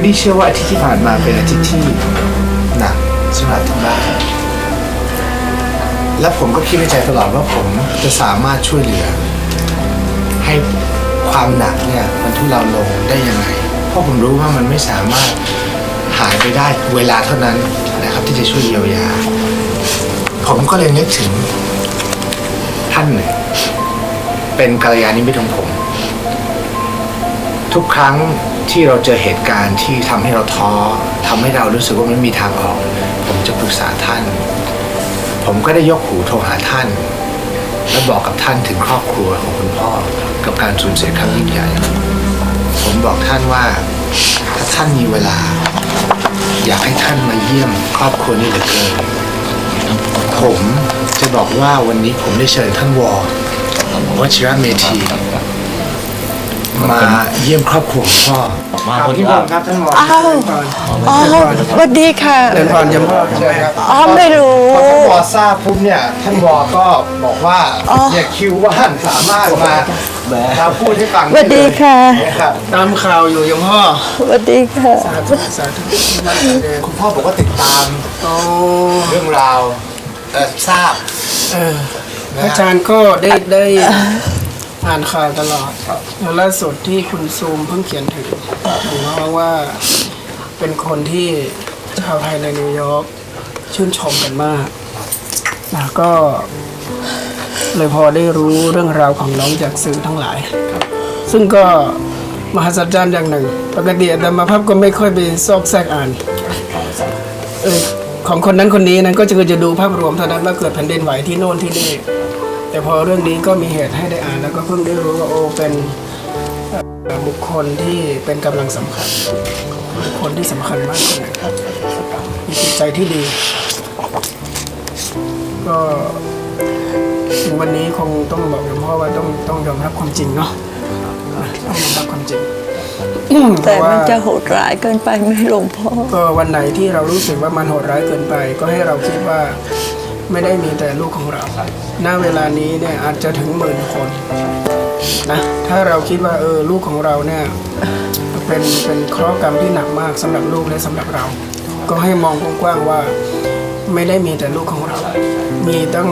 ูดดี้เชื่อว่าอาทิตย์ที่ผ่านมาเป็นอาทิตย์ที่หนักสำหรับทั้งบ้านและผมก็คิดในใจตลอดว่าผมจะสามารถช่วยเหลือ ให้ความหนักเนี่ยมันทุเลาลงได้ยังไง เพราะผมรู้ว่ามันไม่สามารถหายไปได้เวลาเท่านั้นนะครับที่จะช่วยเยียวยา ผมก็เลยนึกถึงท่านหนึ่งเป็นกัลยาณมิตรของผม ทุกครั้งที่เราเจอเหตุการณ์ที่ทำให้เราท้อทำให้เรารู้สึกว่าไม่มีทางออก ผมจะปรึกษาท่าน ผมก็ได้ยกหูโทรหาท่าน และบอกกับท่านถึงครอบครัวของคุณพ่อ กับการสูญเสียครั้งยิ่งใหญ่ ผมบอกท่านว่าถ้าท่านมีเวลา อยากให้ท่านมาเยี่ยมครอบครัวนี้เหลือเกินผมจะบอกว่าวันนี้ผมได้เชิญท่านวอวชิระเมธี มาเยี่ยมครอบครัวของพ่อมาครับคนพี่บละอลครับท่านวออ้าวอ๋อสวัสดีค่ะเดินพรยมพ่อใช่ครับอ๋อไม่รู้พอท่านวอทราบปุ๊บเนี่ยท่านวอก็บอกว่าอ๋อเนี่ยคิวว่างสามารถมามาพูดให้ฟังสวัสดีค่ะครับตามข่าวอยู่ยมพ่อสวัสดีค่ะสาธุสาธุคุณพ่อบอกว่าติดตามโอ้เรื่องราวเอ่อทราบเอออาจารย์ก็ได้ได้ อ่านข่าวตลอดแล้วล่าสุดที่คุณซูมเพิ่งเขียนถึงถึงเพราะว่าเป็นคนที่ชาวไทยในนิวยอร์กชื่นชมกันมากนะก็เลยพอได้รู้เรื่องราวของน้องจากสื่อทั้งหลาย ซึ่งก็มหัศจรรย์อย่างหนึ่ง ปกติอาตมาภาพก็ไม่ค่อยไปซอกแซกอ่านเออของคนนั้นคนนี้นั้นก็จะจะดูภาพรวมเท่านั้นว่าเกิดแผ่นดินไหวที่โน่นที่นี่ แต่พอเรื่องนี้ก็มีเหตุให้ได้อ่านแล้วก็เพิ่งได้รู้ว่าโอ้เป็นเอ่อบุคคลที่เป็นกำลังสำคัญบุคคลที่สำคัญมากคนหนึ่งมีจิตใจที่ดี ก็ถึงวันนี้คงต้องบอกหลวงพ่อว่าต้องต้องยอมรับความจริงเนาะต้องยอมรับความจริงแต่มันจะโหดร้ายเกินไปไหมหลวงพ่อก็วันไหนที่เรารู้สึกว่ามันโหดร้ายเกินไป ก็ให้เราคิดว่า ไม่ได้มีแต่ลูกของเรา ณ เวลานี้เนี่ยอาจจะถึงหมื่นคนนะ ถ้าเราคิดว่าเออลูกของเราเนี่ยเป็นเป็นเคราะห์กรรมที่หนักมากสำหรับลูกและสำหรับเรา ก็ให้มองกว้างๆว่าไม่ได้มีแต่ลูกของเรา มีตั้ง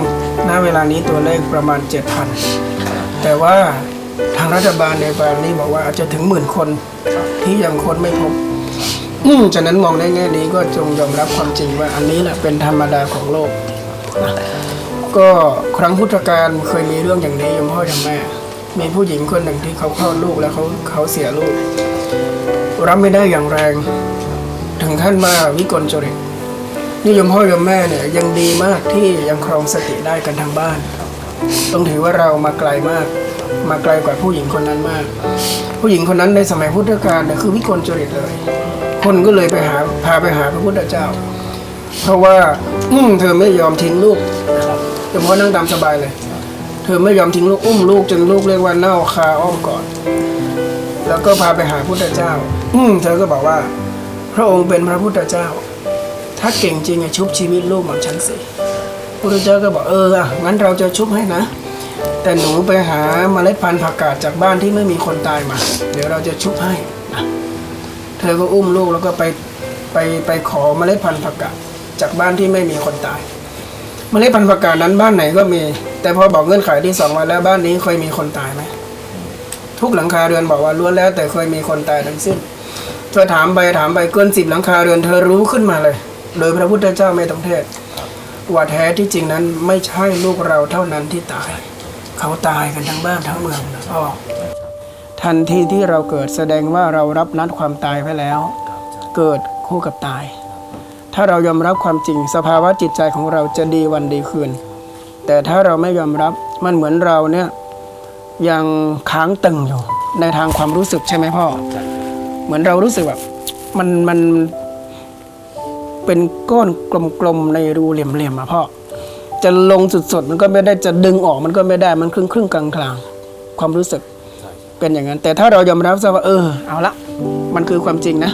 ณเวลานี้ตัวเลขประมาณ 7,000 แต่ว่าทางรัฐบาลในปานี้บอกว่าอาจจะถึงหมื่นคนที่ยังค้นไม่พบอืมฉะนั้นมองในแง่นี้ก็จงยอมรับความจริงว่าอันนี้แหละเป็นธรรมดาของโลก นะก็ครั้งพุทธกาลเคยมีเรื่องอย่างนี้ยมพ่อยมแม่ มีผู้หญิงคนหนึ่งที่เขาคลอดลูกแล้วเขาเขาเสียลูก รับไม่ได้อย่างแรง ถึงขั้นมาวิกลจริตนี่ยมพ่อยมแม่เนี่ยยังดีมากที่ยังครองสติได้กันทางบ้าน ต้องถือว่าเรามาไกลมาก มาไกลกว่าผู้หญิงคนนั้นมาก ผู้หญิงคนนั้นในสมัยพุทธกาลเนี่ยคือวิกลจริตเลย คนก็เลยไปหาพาไปหาพระพุทธเจ้า เพราะว่าอืมเธอไม่ยอมทิ้งลูกเฉพาะนั่งตามสบายเลย เธอไม่ยอมทิ้งลูกอุ้มลูกจนลูกเรียกว่าเน่าคาอ้อมกอดแล้วก็พาไปหาพระพุทธเจ้า อืมเธอก็บอกว่า พระองค์เป็นพระพุทธเจ้า ถ้าเก่งจริงอะชุบชีวิตลูกของฉันสิพระพุทธเจ้าก็บอกเอออะงั้นเราจะชุบให้นะแต่หนูไปหาเมล็ดพันธุ์ผักกาดจากบ้านที่ไม่มีคนตายมา เดี๋ยวเราจะชุบให้นะเธอก็อุ้มลูกแล้วก็ไปไปไปขอเมล็ดพันธุ์ผักกาด จากบ้านที่ไม่มีคนตายเมล็ดพันธุ์ผักกาดนั้นบ้านไหนก็มี แต่พอบอกเงื่อนไขที่สองมาแล้วบ้านนี้เคยมีคนตายไหมทุกหลังคาเรือนบอกว่าล้วนแล้ว แต่เคยมีคนตายทั้งสิ้นเธอถามไปถามไปเกินสิบหลังคาเรือนเธอรู้ขึ้นมาเลย โดยพระพุทธเจ้าไม่ต้องเทศว่าแท้ที่จริงนั้นไม่ใช่ลูกเราเท่านั้นที่ตาย เขาตายกันทั้งบ้านทั้งเมืองนะพ่อทันทีที่เราเกิดแสดงว่าเรารับนัดความตายไปแล้ว เกิดคู่กับตาย ถ้าเรายอมรับความจริงสภาวะจิตใจของเราจะดีวันดีคืน แต่ถ้าเราไม่ยอมรับมันเหมือนเราเนี่ยยังค้างตึงอยู่ในทางความรู้สึกใช่ไหมพ่อ เหมือนเรารู้สึกแบบมันมันเป็นก้อนกลมๆในรูเหลี่ยมๆอะพ่อจะลงสุดๆมันก็ไม่ได้จะดึงออกมันก็ไม่ได้มันครึ่งครึ่งๆกลางๆความรู้สึกเป็นอย่างนั้น แต่ถ้าเรายอมรับซะว่าเออเอาละมันคือความจริงนะ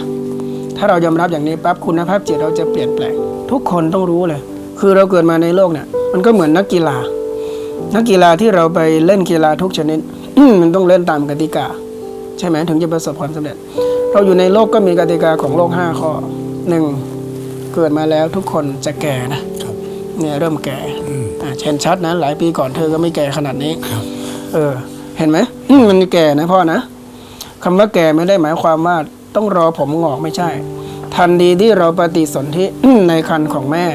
ถ้าเรายอมรับอย่างนี้ปั๊บคุณภาพจิตเราจะเปลี่ยนแปลง ทุกคนต้องรู้เลย คือเราเกิดมาในโลกเนี่ยมันก็เหมือนนักกีฬา นักกีฬาที่เราไปเล่นกีฬาทุกชนิดมันต้องเล่นตามกติกา ใช่ไหมถึงจะประสบความสำเร็จ เราอยู่ในโลกก็มีกติกาของโลก 5 ข้อหนึ่งเกิดมาแล้วทุกคนจะแก่นะเนี่ยเริ่มแก่อ่าเช่นชัดนะหลายปีก่อนเธอก็ไม่แก่ขนาดนี้เออ เห็นไหมอืมมันแก่นะพ่อนะคำว่าแก่ไม่ได้หมายความว่า ต้องรอผมงอกไม่ใช่ ทันทีที่เราปฏิสนธิในคันของแม่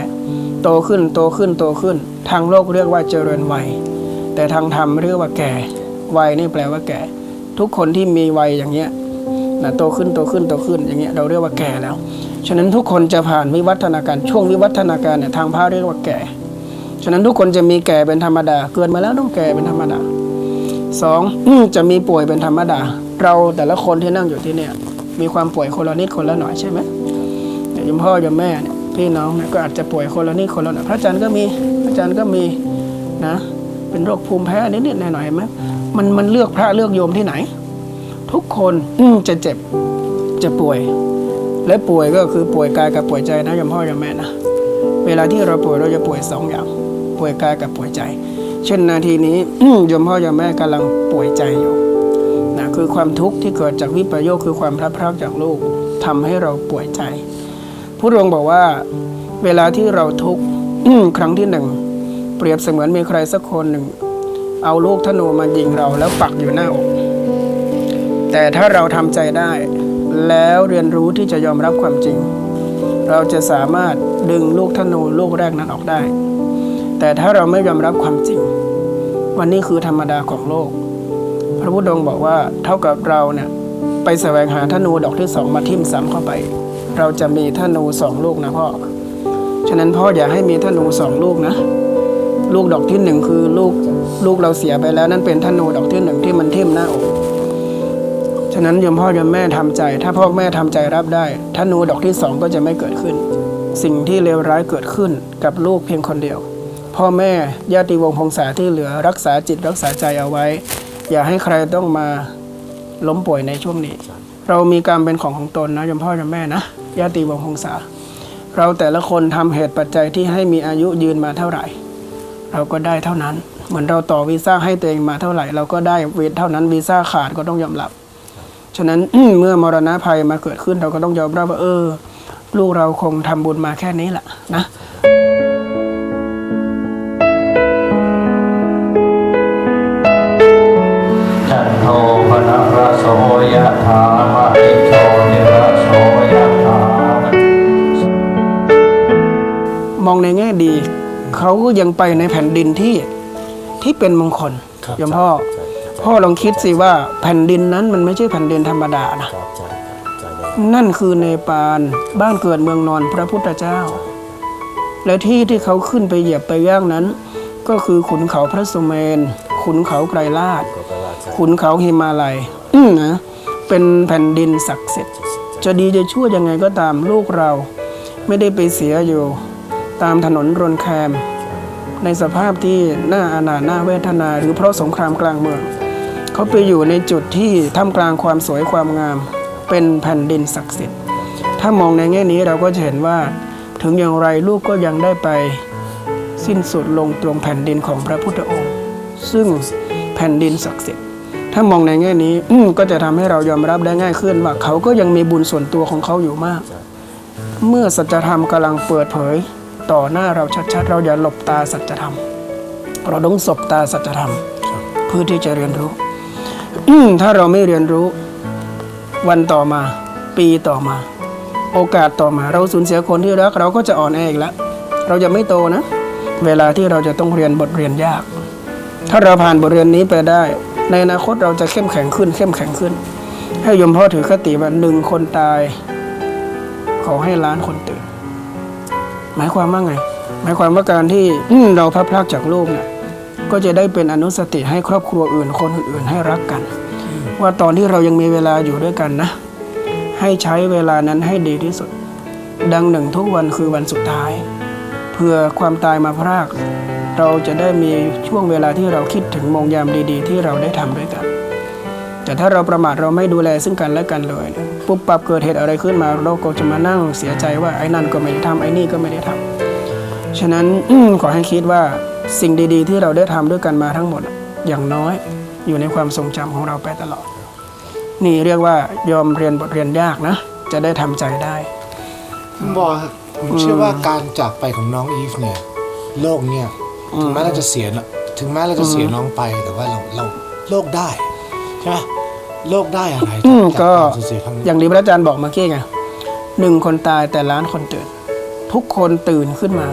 โตขึ้นโตขึ้นโตขึ้น ทางโลกเรียกว่าเจริญวัย แต่ทางธรรมเรียกว่าแก่วัยนี่แปลว่าแก่ ทุกคนที่มีวัยอย่างเงี้ยนะโตขึ้นโตขึ้นโตขึ้นอย่างเงี้ยเราเรียกว่าแก่แล้ว ฉะนั้นทุกคนจะผ่านวิวัฒนาการช่วงวิวัฒนาการเนี่ยทางพระเรียกว่าแก่ ฉะนั้นทุกคนจะมีแก่เป็นธรรมดา เกิดมาแล้วต้องแก่เป็นธรรมดาสองจะมีป่วยเป็นธรรมดา เราแต่ละคนที่นั่งอยู่ที่เนี่ย มีความป่วยคนละนิดคนละหน่อยใช่ไหมอย่างยมพ่อยมแม่เนี่ยพี่น้องเนี่ยก็อาจจะป่วยคนละนิดคนละหน่อยพระอาจารย์ก็มีพระอาจารย์ก็มีนะเป็นโรคภูมิแพ้นิดๆหน่อยๆเห็นไหมมันมันเลือกพระเลือกโยมที่ไหน ทุกคนอืมจะเจ็บจะป่วย และป่วยก็คือป่วยกายกับป่วยใจนะยมพ่อยมแม่นะเวลาที่เราป่วยเราจะป่วยสองอย่าง ป่วยกายกับป่วยใจ เช่นนาทีนี้ยมพ่อยมแม่กำลังป่วยใจอยู่นะ คือความทุกข์ที่เกิดจากวิปโยคคือความพลัดพรากจากลูกทำให้เราป่วยใจพรองบอกว่า เวลาที่เราทุกข์ครั้งที่หนึ่งเปรียบเสมือนมีใครสักคนหนึ่ง เอาลูกธนูมายิงเราแล้วปักอยู่หน้าอก แต่ถ้าเราทำใจได้ แล้วเรียนรู้ที่จะยอมรับความจริง เราจะสามารถดึงลูกธนูลูกแรกนั้นออกได้ แต่ถ้าเราไม่ยอมรับความจริงวันนี้คือธรรมดาของโลก พระพุทธองค์บอกว่าเท่ากับเราเนี่ยไปแสวงหาธนูดอกที่สองมาทิ่มซ้ำเข้าไป เราจะมีธนูสองลูกนะพ่อ ฉะนั้นพ่ออย่าให้มีธนูสองลูกนะ ลูกดอกที่หนึ่งคือลูกลูกเราเสียไปแล้วนั่นเป็นธนูดอกที่หนึ่งที่มันทิ่มหน้าอกฉะนั้นยมพ่อยมแม่ทำใจ ถ้าพ่อแม่ทำใจรับได้ธนูดอกที่สองก็จะไม่เกิดขึ้น สิ่งที่เลวร้ายเกิดขึ้นกับลูกเพียงคนเดียว พ่อแม่ญาติวงศ์พงษาที่เหลือรักษาจิตรักษาใจเอาไว้ อย่าให้ใครต้องมาล้มป่วยในช่วงนี้ เรามีกรรมเป็นของของตนนะยมพ่อยมแม่นะญาติวงศ์พงษา เราแต่ละคนทำเหตุปัจจัยที่ให้มีอายุยืนมาเท่าไหร่ เราก็ได้เท่านั้น เหมือนเราต่อวีซ่าให้ตัวเองมาเท่าไหร่ เราก็ได้เวทเท่านั้นวีซ่าขาดก็ต้องยอมรับฉะนั้นเมื่อมรณะภัยมาเกิดขึ้นเราก็ต้องยอมรับว่าเออ ลูกเราคงทำบุญมาแค่นี้แหละนะ จันโทปนะระโสยะถามะอิโชติระโสยะถามองในแง่ดี เขาก็ยังไปในแผ่นดินที่ที่เป็นมงคลครับยมพ่อใช่ใช่พ่อลองคิดสิว่าแผ่นดินนั้นมันไม่ใช่แผ่นดินธรรมดานะครับใช่ครับใช่เลยนั่นคือเนปาลบ้านเกิดเมืองนอนพระพุทธเจ้า และที่ที่เขาขึ้นไปเหยียบไปย่างนั้น ก็คือขุนเขาพระสุเมนขุนเขาไกรลาดก็แปลว่าใช่ ขุนเขาหิมาลัยอื้อนะเป็นแผ่นดินศักดิ์สิทธิ์จะดีจะชั่วยังไงก็ตามลูกเรา ไม่ได้ไปเสียอยู่ ตามถนนรนแคม ในสภาพที่น่าอานาถน่าเวทนา หรือเพราะสงครามกลางเมืองเขาไปอยู่ในจุดที่ท่ามกลางความสวยความงาม เป็นแผ่นดินศักดิ์สิทธิ์ถ้ามองในแง่นี้เราก็จะเห็นว่า ถึงอย่างไรลูกก็ยังได้ไป สิ้นสุดลงตรงแผ่นดินของพระพุทธองค์ ซึ่งแผ่นดินศักดิ์สิทธิ์ ถ้ามองในแง่นี้อืก็จะทำให้เรายอมรับได้ง่ายขึ้นว่าเขาก็ยังมีบุญส่วนตัวของเขาอยู่มาก เมื่อสัจธรรมกำลังเปิดเผย ต่อหน้าเราชัดๆ เราอย่าหลบตาสัจธรรม เราต้องสบตาสัจธรรม เพื่อที่จะเรียนรู้ อืถ้าเราไม่เรียนรู้ วันต่อมา ปีต่อมา โอกาสต่อมา เราสูญเสียคนที่รักเราก็จะอ่อนแออีกแล้วเราจะไม่โตนะ เวลาที่เราจะต้องเรียนบทเรียนยาก ถ้าเราผ่านบทเรียนนี้ไปได้ ในอนาคตเราจะเข้มแข็งขึ้น เข้มแข็งขึ้น ให้ยมพ่อถือคติว่าหนึ่งคนตาย ขอให้ล้านคนตื่น หมายความว่าไง หมายความว่าการที่เราพลัดพรากจากลูกเนี่ยก็จะได้เป็นอนุสติให้ครอบครัวอื่น คนอื่นให้รักกัน ว่าตอนที่เรายังมีเวลาอยู่ด้วยกันนะ ให้ใช้เวลานั้นให้ดีที่สุด ดังหนึ่งทุกวันคือวันสุดท้ายเพื่อความตายมาพราก เราจะได้มีช่วงเวลาที่เราคิดถึงมงยามดีๆ ที่เราได้ทำด้วยกัน แต่ถ้าเราประมาทเราไม่ดูแลซึ่งกันและกันเลยปุ๊บปับเกิดเหตุอะไรขึ้นมาเราก็จะมานั่งเสียใจว่าไอ้นั่นก็ไม่ได้ทำไอ้นี่ก็ไม่ได้ทำฉะนั้นขอให้คิดว่าสิ่งดีๆ ที่เราได้ทำด้วยกันมาทั้งหมด อย่างน้อยอยู่ในความทรงจำของเราไปตลอด นี่เรียกว่ายอมเรียนบทเรียนยากนะ จะได้ทำใจได้ผมบอกผมเชื่อว่าการจากไปของน้องอีฟเนี่ย โลกเนี่ย ถึงแม้เราจะเสียนะถึงแม้เราจะเสียน้องไปแต่ว่าเราเราโลกได้ใช่ไหมโลกได้อะไรอืมจากก็การสูญเสียครั้งนี้อย่างที่พระอาจารย์บอกเมื่อกี้ไงหนึ่งคนตายแต่ล้านคนตื่น ทุกคนตื่นขึ้นมา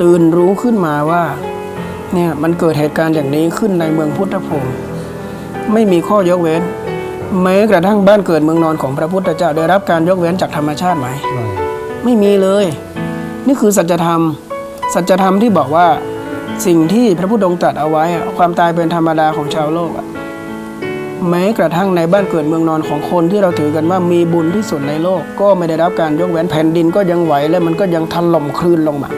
ตื่นรู้ขึ้นมาว่าเนี่ยมันเกิดเหตุการณ์อย่างนี้ขึ้นในเมืองพุทธภูมิไม่มีข้อยกเว้นแม้กระทั่งบ้านเกิดเมืองนอนของพระพุทธเจ้าได้รับการยกเว้นจากธรรมชาติไหมไม่มีเลย นี่คือสัจธรรม สัจธรรมที่บอกว่า สิ่งที่พระพุทธองค์ตรัสเอาไว้อะความตายเป็นธรรมดาของชาวโลกอะแม้กระทั่งในบ้านเกิดเมืองนอนของคนที่เราถือกันว่ามีบุญที่สุดในโลก ก็ไม่ได้รับการยกเว้นแผ่นดินก็ยังไหวและมันก็ยังถล่มคลื่นลงมา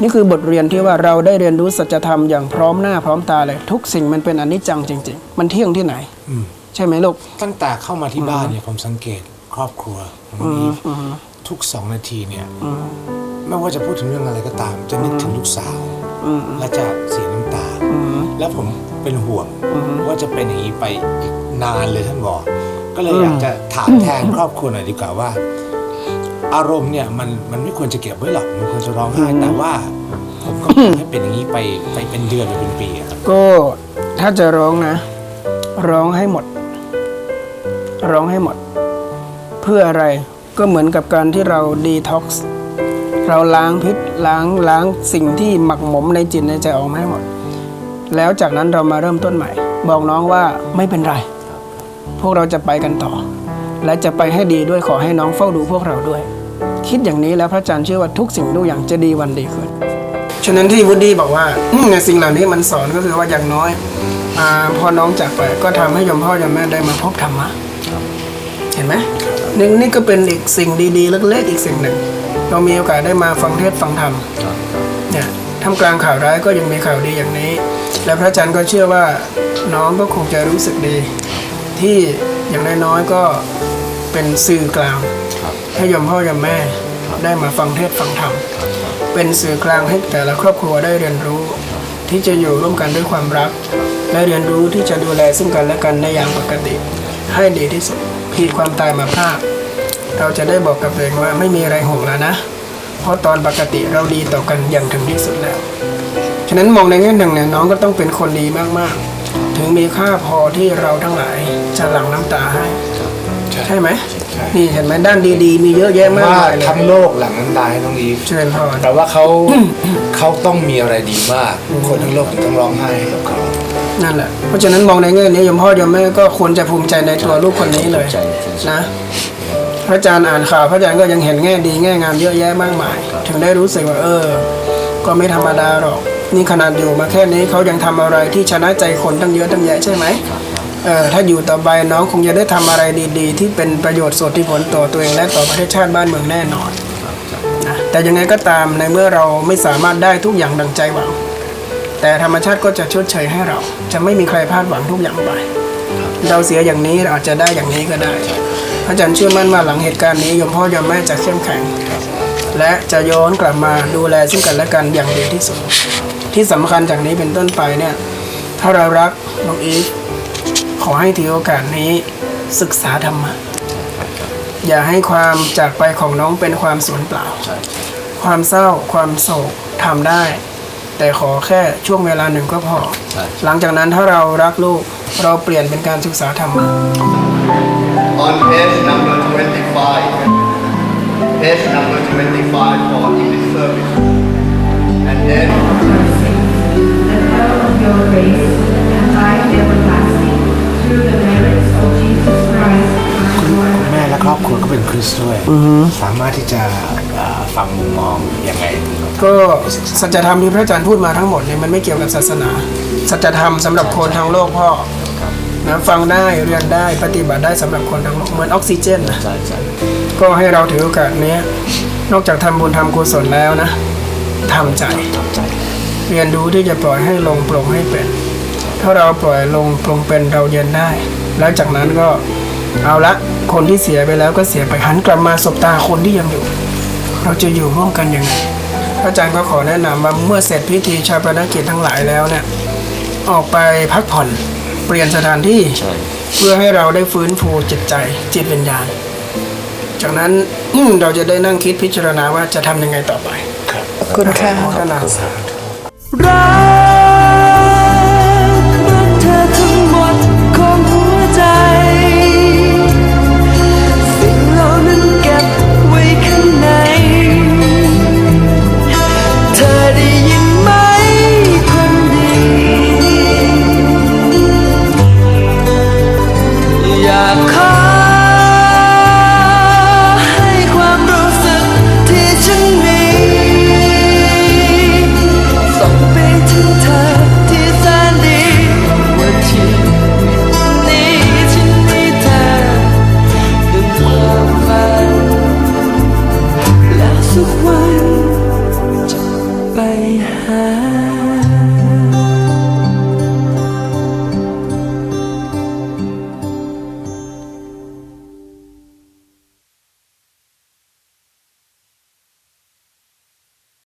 นี่คือบทเรียนที่ว่าเราได้เรียนรู้สัจธรรมอย่างพร้อมหน้าพร้อมตาเลย ทุกสิ่งมันเป็นอนิจจังจริง ๆ มันเที่ยงที่ไหนอืมใช่ไหมลูกตั้งแต่เข้ามาที่บ้านเนี่ยผมสังเกตครอบครัวของน้องอีฟทุกสองนาทีเนี่ยไม่ว่าจะพูดถึงเรื่องอะไรก็ตาม จะนึกถึงลูกสาว และจะเสียน้ำตา แล้วผมเป็นห่วงว่าจะเป็นอย่างนี้ไปอีกนานเลยท่านบอก ก็เลยอยากจะถามแทนครอบครัวหน่อยดีกว่าว่า อารมณ์เนี่ยมันมันไม่ควรจะเก็บไว้หรอกมันควรจะร้องไห้แต่ว่าผมก็ไม่อยากให้เป็นอย่างนี้ไปไปเป็นเดือนไปเป็นปีอะครับก็ถ้าจะร้องนะ ร้องให้หมด ร้องให้หมด เพื่ออะไรก็เหมือนกับการที่เราดีท็อกซ์ เราล้างพิษล้างล้างสิ่งที่หมักหมมในจิตในใจออกมาให้หมด แล้วจากนั้นเรามาเริ่มต้นใหม่ บอกน้องว่าไม่เป็นไร พวกเราจะไปกันต่อ และจะไปให้ดีด้วยขอให้น้องเฝ้าดูพวกเราด้วย คิดอย่างนี้แล้วพระอาจารย์เชื่อว่าทุกสิ่งทุกอย่างจะดีวันดีขึ้นฉะนั้นที่วูดดี้บอกว่าในสิ่งเหล่านี้มันสอนก็คือว่าอย่างน้อยอพอน้องจากไปก็ทำให้ยมพ่อยมแม่ได้มาพบธรรมะ นี่นี่ก็เป็นอีกสิ่งดีๆเล็กๆอีกสิ่งหนึ่ง เรามีโอกาสได้มาฟังเทศฟังธรรมเนี่ยทำกลางข่าวร้ายก็ยังมีข่าวดีอย่างนี้ และพระอาจารย์ก็เชื่อว่าน้องก็คงจะรู้สึกดี ที่อย่างน้อยๆก็เป็นสื่อกลางให้ยมพ่อยมแม่ได้มาฟังเทศฟังธรรมเป็นสื่อกลางให้แต่ละครอบครัวได้เรียนรู้ ที่จะอยู่ร่วมกันด้วยความรัก และเรียนรู้ที่จะดูแลซึ่งกันและกันในอย่างปกติให้ดีที่สุด ขีดความตายมาพรากเราจะได้บอกกับตัวเองว่าไม่มีอะไรห่วงแล้วนะ เพราะตอนปกติเราดีต่อกันอย่างถึงที่สุดแล้ว ฉะนั้นมองในแง่หนึ่งเนี่ยน้องก็ต้องเป็นคนดีมากๆ ถึงมีค่าพอที่เราทั้งหลายจะหลั่งน้ำตาให้ ใช่ไหมนี่เห็นไหมด้านดีๆ มีเยอะแยะมากว่ามายเลยทั้งโลกหลังน้ำตาให้น้องอีฟเชิญพรแต่ว่าเขาเขาต้องมีอะไรดีมากคนทั้งโลกถึงต้องร้องไห้ให้กับเขา นั่นแหละ เพราะฉะนั้นมองในแง่นี้ยมพ่อยมแม่ก็ควรจะภูมิใจในตัวลูกคนนี้เลยภูมิใจจริงๆนะพระอาจารย์อ่านข่าวพระอาจารย์ก็ยังเห็นแง่ดีแง่งามเยอะแยะมากมาย ถึงได้รู้สึกว่าเออ ก็ไม่ธรรมดาหรอก นี่ขนาดอยู่มาแค่นี้เขายังทำอะไรที่ชนะใจคนตั้งเยอะตั้งแยะใช่ไหมเออถ้าอยู่ต่อไปน้องคงจะได้ทำอะไรดีๆ ที่เป็นประโยชน์สุดที่ผลต่อตัวเองและต่อประเทศชาติบ้านเมืองแน่นอนนะแต่ยังไงก็ตามในเมื่อเราไม่สามารถได้ทุกอย่างดังใจหวัง แต่ธรรมชาติก็จะชดเชยให้เรา จะไม่มีใครพลาดหวังทุกอย่างไปเราเสียอย่างนี้เราอาจจะได้อย่างนี้ก็ได้ พระอาจารย์เชื่อมั่นว่าหลังเหตุการณ์นี้ยมพ่อยมแม่จะเข้มแข็ง และจะย้อนกลับมาดูแลซึ่งกันและกันอย่างดีที่สุด ที่สำคัญจากนี้เป็นต้นไปเนี่ยถ้าเรารักน้องอีฟขอให้ถือโอกาสนี้ศึกษาธรรมะอย่าให้ความจากไปของน้องเป็นความสูญเปล่า ความเศร้าความโศกทำได้ แต่ขอแค่ช่วงเวลาหนึ่งก็พอหลังจากนั้นถ้าเรารักลูกเราเปลี่ยนเป็นการศึกษาธรรมะ On page number 25, page number 25 for English service. And then the power of your grace and life everlasting through the merits of Jesus Christ ครอบครัวก็เป็นคริสต์ด้วยสามารถที่จะเอ่อฟังมุมมองยังไงก็สัจธรรมที่พระอาจารย์พูดมาทั้งหมดเนี่ยมันไม่เกี่ยวกับศาสนา สัจธรรมสำหรับคนทั้งโลกพ่อนะฟังได้เรียนได้ปฏิบัติได้สำหรับคนทั้งโลกเหมือนออกซิเจนนะใช่ใช่ก็ให้เราถือโอกาสเนี้ยนอกจากทำบุญทำกุศลแล้วนะทำใจเรียนรู้ที่จะปล่อยให้ลงปลงให้เป็น ถ้าเราปล่อยลงปลงเป็นเราเย็นได้ แล้วจากนั้นก็ เอาละคนที่เสียไปแล้วก็เสียไปหันกลับมาสบตาคนที่ยังอยู่ เราจะอยู่ร่วมกันยังไงพระอาจารย์ก็ขอแนะนำว่าเมื่อเสร็จพิธีชาปนกิจทั้งหลายแล้วเนี่ยออกไปพักผ่อนเปลี่ยนสถานที่ใช่เพื่อให้เราได้ฟื้นฟูจิตใจจิตวิญญาณ จากนั้นเราจะได้นั่งคิดพิจารณาว่าจะทำยังไงต่อไปขอบคุณค่ะพัฒนารัก